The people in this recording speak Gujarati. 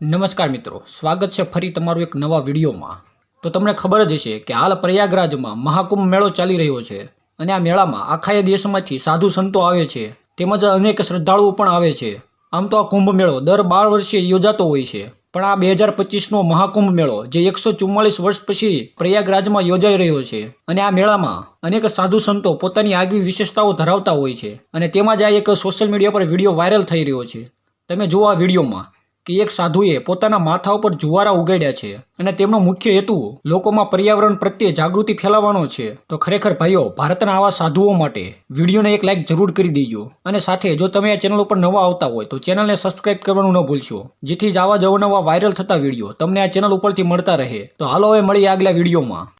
નમસ્કાર મિત્રો, સ્વાગત છે ફરી તમારું એક નવા વિડીયોમાં. તો તમને ખબર જ હશે કે હાલ પ્રયાગરાજમાં મહાકુંભ મેળો ચાલી રહ્યો છે અને આ મેળામાં આખાય દેશમાંથી સાધુ સંતો આવે છે, તેમજ અનેક શ્રદ્ધાળુઓ પણ આવે છે. આમ તો આ કુંભ મેળો દર બાર વર્ષે યોજાતો હોય છે. પણ આ બે હજાર પચીસનો મહાકુંભ મેળો જે એકસો ચુમ્માલીસ વર્ષ પછી પ્રયાગરાજમાં યોજાઈ રહ્યો છે અને આ મેળામાં અનેક સાધુ સંતો પોતાની આગવી વિશેષતાઓ ધરાવતા હોય છે અને તેમાં જ આ એક સોશિયલ મીડિયા પર વીડિયો વાયરલ થઈ રહ્યો છે. તમે જુઓ આ વિડીયોમાં કે એક સાધુએ પોતાના માથા ઉપર જુવારા ઉગાડ્યા છે અને તેમનો મુખ્ય હેતુ લોકોમાં પર્યાવરણ પ્રત્યે જાગૃતિ ફેલાવવાનો છે. તો ખરેખર ભાઈઓ, ભારતના આવા સાધુઓ માટે વિડીયોને એક લાઇક જરૂર કરી દેજો અને સાથે જો તમે આ ચેનલ ઉપર નવા આવતા હોય તો ચેનલને સબસ્ક્રાઇબ કરવાનું ન ભૂલશો. જેથી જ આવા જ અવનવા વાયરલ થતા વીડિયો તમને આ ચેનલ ઉપરથી મળતા રહે. તો હાલો હવે મળીએ આગલા વિડીયોમાં.